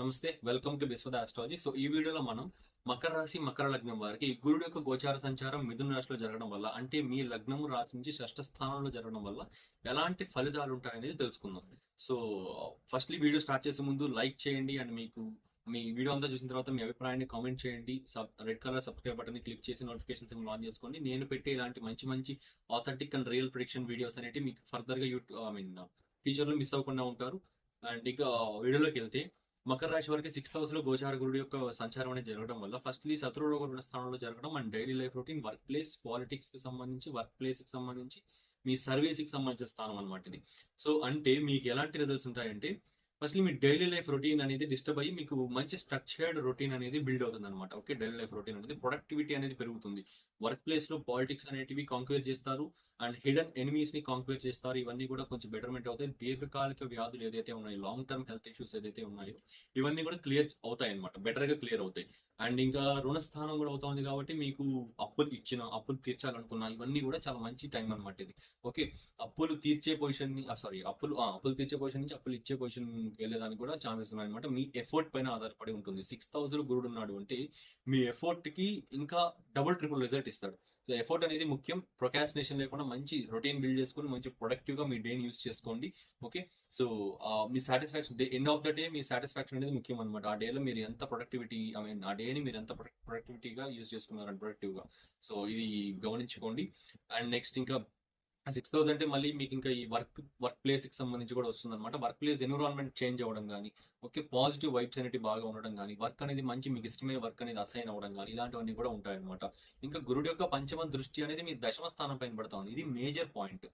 నమస్తే welcome to Biswada astrology so ఈ వీడియోలో మనం మకర రాశి మకర లగ్నం వారికి గురుడు యొక్క గోచార సంచారం మిథున రాశిలో జరగడం వల్ల అంటే మీ లగ్నము రాశి నుంచి షష్ఠ స్థానంలో జరగడం వల్ల ఎలాంటి ఫలితాలు ఉంటాయనేది తెలుసుకుందాం. సో ఫస్ట్లీ వీడియో స్టార్ట్ చేసే ముందు లైక్ చేయండి అండ్ మీకు మీ వీడియో అంతా చూసిన తర్వాత మీ అభిప్రాయాన్ని కామెంట్ చేయండి. Sub red colour subscribe button click చేసి నోటిఫికేషన్స్ ఆన్ చేసుకోండి. నేను పెట్టే ఇలాంటి మంచి మంచి authentic and real prediction videos అనేవి మీకు ఫర్దర్గా యూట్యూబ్ ఐ మీన్ ఫ్యూచర్లో మిస్ అవ్వకుండా ఉంటారు. అండ్ ఇక వీడియోలోకి వెళ్తే మకర రాశి వారికి సిక్స్త్ హౌస్లో గోచార గురుడు యొక్క సంచారం అనేది జరగడం వల్ల ఫస్ట్లీ శత్రువుల గురుడు స్థానంలో జరగడం and daily life routine work place పాలిటిక్స్కి సంబంధించి వర్క్ ప్లేస్కి సంబంధించి మీ సర్వీస్కి సంబంధించిన స్థానం అనమాట ఇది. సో అంటే మీకు ఎలాంటి రిజల్ట్స్ ఉంటాయంటే ఫస్ట్లీ మీ డైలీ లైఫ్ రొటీన్ అనేది డిస్టర్బ్ అయ్యి మీకు మంచి స్ట్రక్చర్డ్ రొటీన్ అనేది బిల్డ్ అవుతుంది అనమాట ఓకే? డైలీ లైఫ్ రొటీన్ అనేది ప్రొడక్టివిటీ అనేది పెరుగుతుంది. వర్క్ ప్లేస్లో పాలిటిక్స్ అనేటివి కాంక్వేర్ చేస్తారు అండ్ హిడెన్ ఎనిమీస్ని కాంక్వేర్ చేస్తారు. ఇవన్నీ కూడా కొంచెం బెటర్మెంట్ అవుతాయి. దీర్ఘకాలిక వ్యాధులు ఏదైతే ఉన్నాయో లాంగ్ టర్మ్ హెల్త్ ఇష్యూస్ ఏదైతే ఉన్నాయో ఇవన్నీ కూడా క్లియర్ అవుతాయి అనమాట బెటర్గా క్లియర్ అవుతాయి. అండ్ ఇంకా రుణస్థానం కూడా అవుతుంది కాబట్టి మీకు అప్పులు ఇచ్చిన అప్పులు తీర్చాలనుకున్నా ఇవన్నీ కూడా చాలా మంచి టైం అనమాట ఇది. ఓకే? అప్పులు తీర్చే పొజిషన్ని సారీ అప్పులు అప్పులు తీర్చే పొజిషన్ నుంచి అప్పులు ఇచ్చే పొజిషన్ వెళ్ళేదానికి కూడా ఛాన్సెస్ ఉన్నాయన్నమాట. మీ ఎఫర్ట్ పైన ఆధారపడి ఉంటుంది. సిక్స్ థౌసండ్ గురుడు ఉన్నాడు అంటే మీ ఎఫర్ట్కి ఇంకా డబుల్ ట్రిపుల్ రిజల్ట్ ఇస్తాడు. సో ఎఫర్ట్ అనేది ముఖ్యం. ప్రొకాసినేషన్ లేకుండా మంచి రొటీన్ బిల్డ్ చేసుకుని మంచి ప్రొడక్టివ్గా మీ డేని యూస్ చేసుకోండి. Okay so me satisfaction day end of the day me satisfaction అనేది ముఖ్యం అనమాట ఆ డేలో మీరు ఎంత ప్రొడక్టివిటీ ఐ మీన్ ఆ డేని మీరు ఎంత ప్రొడక్టివిటీగా యూస్ చేసుకున్నారు ప్రొడక్టివ్గా. సో ఇది గమనించుకోండి. అండ్ నెక్స్ట్ ఇంకా సిక్స్ థౌసండ్ అంటే మళ్ళీ మీకు ఇంకా ఈ వర్క్ వర్క్ ప్లేస్కి సంబంధించి కూడా వస్తుంది అనమాట వర్క్ ప్లేస్ ఎన్విరాన్మెంట్ చేంజ్ అవ్వడం కానీ ఓకే పాజిటివ్ వైబ్స్ అనేవి బాగా ఉండడం కానీ వర్క్ అనేది మంచి మీకు ఇష్టమైన వర్క్ అనేది అసైన్ అవ్వడం కానీ ఇలాంటివన్నీ కూడా ఉంటాయి అనమాట ఇంకా గురుడు యొక్క పంచమ దృష్టి అనేది మీ దశమ స్థానం పైన పడతా ఉంది. ఇది మేజర్ పాయింట్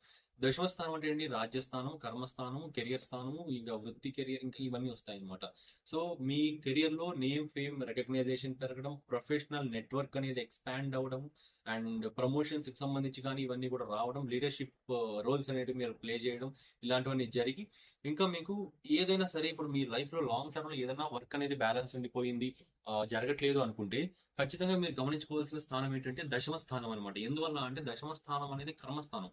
దశమ స్థానం అంటే ఏంటి? రాజ్యస్థానం కర్మస్థానం కెరియర్ స్థానము ఇంకా వృత్తి కెరియర్ ఇంకా ఇవన్నీ వస్తాయి అనమాట సో మీ కెరియర్లో నేమ్ ఫేమ్ రికగ్నైజేషన్ పెరగడం ప్రొఫెషనల్ నెట్వర్క్ అనేది ఎక్స్పాండ్ అవ్వడం అండ్ ప్రమోషన్స్కి సంబంధించి కానీ ఇవన్నీ కూడా రావడం లీడర్షిప్ రోల్స్ అనేవి మీరు ప్లే చేయడం ఇలాంటివన్నీ జరిగి ఇంకా మీకు ఏదైనా సరే ఇప్పుడు మీ లైఫ్లో లాంగ్ టర్మ్లో ఏదైనా వర్క్ అనేది బ్యాలెన్స్ ఉండిపోయింది జరగట్లేదు అనుకుంటే ఖచ్చితంగా మీరు గమనించుకోవాల్సిన స్థానం ఏంటంటే దశమ స్థానం అనమాట ఎందువల్ల అంటే దశమ స్థానం అనేది కర్మస్థానం.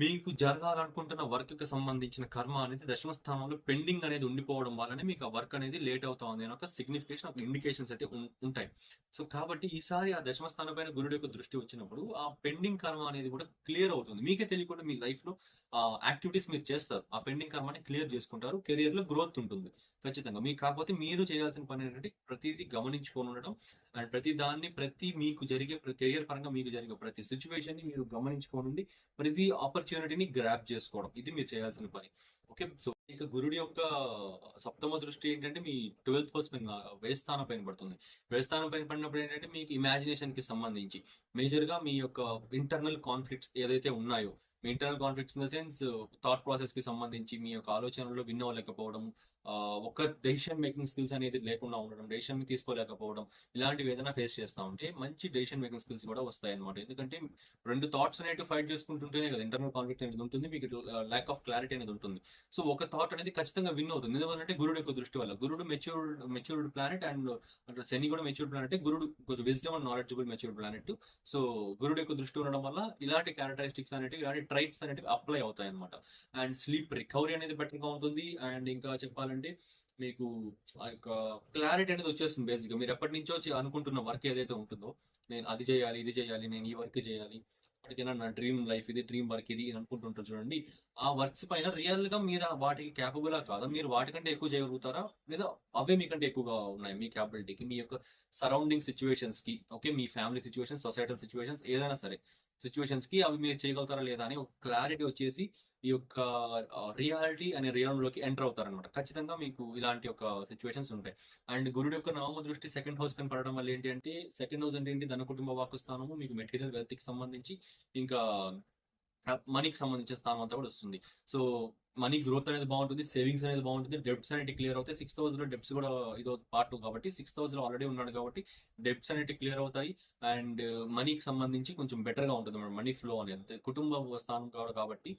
మీకు జరగాలనుకుంటున్న వర్క్కి సంబంధించిన కర్మ అనేది దశమ స్థానంలో పెండింగ్ అనేది ఉండిపోవడం వల్లనే మీకు ఆ వర్క్ అనేది లేట్ అవుతా ఉంది అని ఒక సిగ్నిఫికేషన్ ఆఫ్ ఇండికేషన్స్ అయితే ఉంటాయి. సో కాబట్టి ఈసారి ఆ దశమ స్థానం పైన గురుడు యొక్క దృష్టి వచ్చినప్పుడు ఆ పెండింగ్ కర్మ అనేది కూడా క్లియర్ అవుతుంది. మీకే తెలియకుండా మీ లైఫ్లో ఆ యాక్టివిటీస్ మీరు చేస్తారు. ఆ పెండింగ్ కర్మని క్లియర్ చేసుకుంటారు. కెరియర్లో గ్రోత్ ఉంటుంది. ఖచ్చితంగా. మీకు కాకపోతే మీరు చేయాల్సిన పని ఏంటంటే ప్రతిదీ గమనించుకొని ఉండడం అండ్ ప్రతి దాన్ని ప్రతి మీకు జరిగే కెరియర్ పరంగా మీకు జరిగే ప్రతి సిచ్యువేషన్ని మీరు ఉండి ప్రతి ఆపర్చునిటీని గ్రాప్ చేసుకోవడం. ఇది మీరు చేయాల్సిన పని. ఓకే? సో ఇక గురుడి యొక్క సప్తమ దృష్టి ఏంటంటే మీ ట్వెల్త్ హౌస్ పైన వేస్థానం పైన పడుతుంది. వేస్థానం పైన పడినప్పుడు ఏంటంటే మీకు ఇమాజినేషన్కి సంబంధించి మేజర్గా మీ యొక్క ఇంటర్నల్ కాన్ఫ్లిక్ట్స్ ఏదైతే ఉన్నాయో మీ internal conflicts in the sense thought ప్రాసెస్కి సంబంధించి మీ యొక్క ఆలోచనలో విన్ అవ్వలేకపోవడం ఒక డెసిషన్ మేకింగ్ స్కిల్స్ అనేది లేకుండా ఉండడం డెసిషన్ తీసుకోలేకపోవడం ఇలాంటివి ఏదైనా ఫేస్ చేస్తా ఉంటే మంచి డెసిషన్ మేకింగ్ స్కిల్స్ కూడా వస్తాయి అనమాట ఎందుకంటే రెండు థాట్స్ అనేవి ఫైట్ చేసుకుంటుంటేనే కదా ఇంటర్నల్ కాన్ఫ్లిక్ట్ అనేది ఉంటుంది మీకు ల్యాక్ ఆఫ్ క్లారిటీ అనేది ఉంటుంది. సో ఒక థాట్ అనేది ఖచ్చితంగా విన్ అవుతుంది. ఎందుకంటే గురుడు యొక్క దృష్టి వల్ల. గురుడు మెచ్యూర్డ్ మెచ్యూర్డ్ ప్లానెట్ అండ్ శని కూడా మెచ్యూర్డ్ ప్లానెట్ గురుడు కొంచెం wisdom and knowledgeable matured planet so గురుడు యొక్క దృష్టి ఉండడం వల్ల ఇలాంటి క్యారెక్టరిస్టిక్స్ అనేవి ఇలాంటి రైట్స్ అనేటివి అప్లై అవుతాయి అనమాట అండ్ స్లీప్ రికవరీ అనేది బెటర్గా ఉంటుంది. అండ్ ఇంకా చెప్పాలంటే మీకు ఆ యొక్క క్లారిటీ అనేది వచ్చేస్తుంది బేసిక్గా. మీరు ఎప్పటి నుంచో అనుకుంటున్న వర్క్ ఏదైతే ఉంటుందో నేను అది చేయాలి ఇది చేయాలి నేను ఈ వర్క్ చేయాలి ఇప్పటికైనా నా డ్రీమ్ లైఫ్ ఇది డ్రీమ్ వర్క్ ఇది అనుకుంటుంటారు చూడండి. ఆ వర్క్స్ పైన రియల్గా మీరు ఆ వాటికి క్యాపబుల్ కాదా? మీరు వాటికంటే ఎక్కువ చేయగలుగుతారా? లేదా అవే మీకంటే ఎక్కువగా ఉన్నాయి మీ క్యాపబిలిటీకి మీ యొక్క సరౌండింగ్ సిచ్యువేషన్స్కి? ఓకే మీ ఫ్యామిలీ సిచ్యువేషన్స్ సొసైటల్ సిచ్యువేషన్స్ ఏదైనా సరే. సిచ్యువేషన్స్కి అవి మీరు చేయగలుగుతారా లేదా అని ఒక క్లారిటీ వచ్చేసి ఈ యొక్క రియాలిటీ అనే రియాలిటీ లోకి ఎంటర్ అవుతారనమాట ఖచ్చితంగా మీకు ఇలాంటి ఒక సిచ్యువేషన్స్ ఉంటాయి. అండ్ గురుడు యొక్క నామ దృష్టి సెకండ్ హౌస్ పైన పడడం వల్ల ఏంటి అంటే సెకండ్ హౌస్ అంటే ఏంటి? ధన కుటుంబ వాకు స్థానము మీకు మెటీరియల్ వెల్త్కి సంబంధించి ఇంకా మనీకి సంబంధించిన స్థానం అంతా కూడా వస్తుంది. సో మనీ గ్రోత్ అనేది బాగుంటుంది సేవింగ్స్ అనేది బాగుంటుంది డెబ్ట్స్ అనేది క్లియర్ అవుతాయి. సిక్స్ థౌసండ్లో డెబ్ట్స్ కూడా ఇదో పార్ట్ కాబట్టి సిక్స్ థౌసండ్ ఆల్రెడీ ఉన్నాడు కాబట్టి డెబ్ట్స్ అనేవి క్లియర్ అవుతాయి. అండ్ మనీకి సంబంధించి కొంచెం బెటర్గా ఉంటుంది మనీ ఫ్లో అనేది. కుటుంబ స్థానం కాబట్టి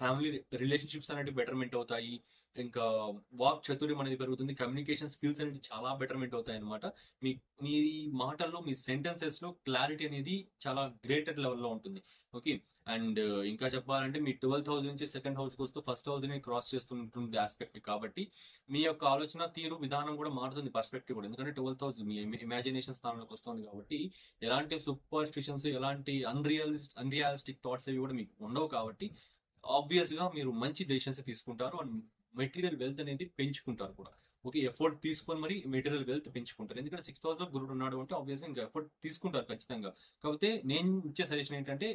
ఫ్యామిలీ రిలేషన్షిప్స్ అనేవి బెటర్మెంట్ అవుతాయి. ఇంకా వాక్ చతుర్యం అనేది పెరుగుతుంది. కమ్యూనికేషన్ స్కిల్స్ అనేది చాలా బెటర్మెంట్ అవుతాయి అనమాట మీ మీ మాటల్లో మీ సెంటెన్సెస్లో క్లారిటీ అనేది చాలా గ్రేటర్ లెవెల్లో ఉంటుంది. ఓకే అండ్ uh, ఇంకా చెప్పాలంటే మీ ట్వెల్త్ హౌస్ నుంచి సెకండ్ హౌస్కి వస్తూ ఫస్ట్ హౌస్ని క్రాస్ చేస్తుంటుంది ఆస్పెక్ట్ కాబట్టి మీ యొక్క ఆలోచన తీరు విధానం కూడా మారుతుంది పర్స్పెక్టివ్ కూడా. ఎందుకంటే ట్వెల్త్ హౌస్ మీ ఇమాజినేషన్ స్థానంలోకి వస్తుంది కాబట్టి ఎలాంటి సూపర్ స్టిషన్స్ ఎలాంటి అన్రియల్ అన్రియాలిస్టిక్ థాట్స్ అవి కూడా మీకు ఉండవు కాబట్టి ఆబ్వియస్గా మీరు మంచి డెసిషన్స్ తీసుకుంటారు అండ్ మెటీరియల్ వెల్త్ అనేది పెంచుకుంటారు కూడా. ఓకే ఎఫర్ట్ తీసుకొని మరి మెటీరియల్ వెల్త్ పెంచుకుంటారు. ఎందుకంటే సిక్స్ థౌసండ్ గురుడు ఉన్నాడు అంటే ఆబ్వియస్గా ఇంకా ఎఫర్ట్ తీసుకుంటారు ఖచ్చితంగా. కాకపోతే నేను ఇచ్చే సజెషన్ ఏంటంటే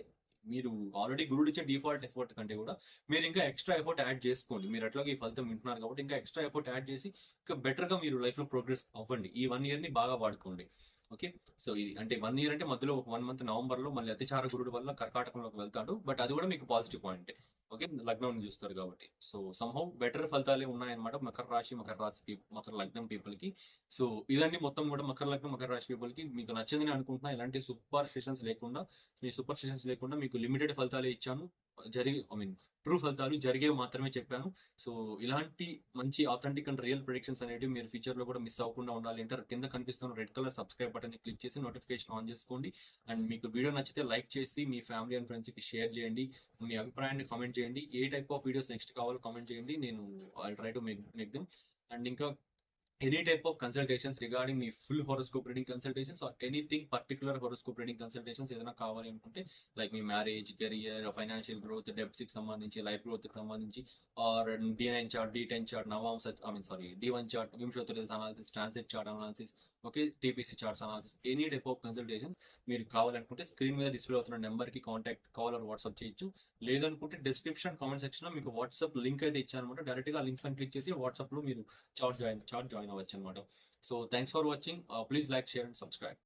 మీరు ఆల్రెడీ గురుడు ఇచ్చే డిఫాల్ట్ ఎఫర్ట్ కంటే కూడా మీరు ఇంకా ఎక్స్ట్రా ఎఫర్ట్ యాడ్ చేసుకోండి. మీరు అట్లాగే ఈ ఫలితం వింటున్నారు కాబట్టి ఇంకా ఎక్స్ట్రా ఎఫర్ట్ యాడ్ చేసి ఇంకా బెటర్గా మీరు లైఫ్లో ప్రోగ్రెస్ అవ్వండి. ఈ వన్ ఇయర్ని బాగా వాడుకోండి. ఓకే సో ఇది అంటే వన్ ఇయర్ అంటే మధ్యలో ఒక వన్ మంత్ నవంబర్లో మళ్ళీ అతిచార గురుడు వల్ల కర్కాటకంలోకి వెళ్తాడు. బట్ అది కూడా మీకు పాజిటివ్ పాయింట్ ఓకే? లగ్నం చూస్తారు కాబట్టి. సో సంహౌ బెటర్ ఫలితాలే ఉన్నాయన్నమాట. మకర రాశి మకర రాశి పీ- మకర లగ్నం పీపుల్కి సో ఇదండి మొత్తం కూడా మకర లగ్నం మకర రాశి పీపుల్కి మీకు నచ్చిందని అనుకుంటున్నా. ఇలాంటి సూపర్ స్టేషన్స్ లేకుండా మీ సూపర్ స్టేషన్స్ లేకుండా మీకు లిమిటెడ్ ఫలితాలే ఇచ్చాను. జరిగి ఐ మీన్ ట్రూ ఫలితాలు జరిగేవి మాత్రమే చెప్పాను. సో ఇలాంటి మంచి ఆథెంటిక్ అండ్ రియల్ ప్రొడిక్షన్స్ అనేవి మీరు ఫ్యూచర్లో కూడా మిస్ అవ్వకుండా ఉండాలి. అంటే కింద కనిపిస్తున్న red colour subscribe button click చేసి నోటిఫికేషన్ ఆన్ చేసుకోండి. అండ్ మీకు వీడియో నచ్చితే లైక్ చేసి మీ ఫ్యామిలీ అండ్ ఫ్రెండ్స్కి షేర్ చేయండి. మీ అభిప్రాయాన్ని కామెంట్ చేయండి. ఏ టైప్ ఆఫ్ వీడియోస్ నెక్స్ట్ కావాలో కామెంట్ చేయండి. నేను I try to make make them and ఇంకా any type of consultations regarding me full horoscope reading consultations or anything particular horoscope reading consultations ఏదైనా కావాలి అనుకుంటే లైక్ మీ మ్యారేజ్ కెరియర్ ఫైనాన్షియల్ గ్రోత్ డెబ్ట్స్కి సంబంధించి లైఫ్ గ్రోత్కి సంబంధించి or D nine chart D ten chart నవాంశ I mean sorry D one chart వింశోత్తర analysis transit chart analysis okay TPC charts analysis any type of consultations మీరు కావాలనుకుంటే screen మీద display అవుతున్న నెంబర్కి contact call or WhatsApp చేయొచ్చు. లేదనుకుంటే description comment సెక్షన్లో మీకు WhatsApp link అయితే ఇచ్చానమాట డైరెక్ట్గా లింక్ పైన క్లిక్ చేసి వాట్సాప్లో మీరు చార్ట్ జాయిన్ చార్ట్ జాయిన్ అవ్వచ్చు అనమాట so thanks for watching please like share and subscribe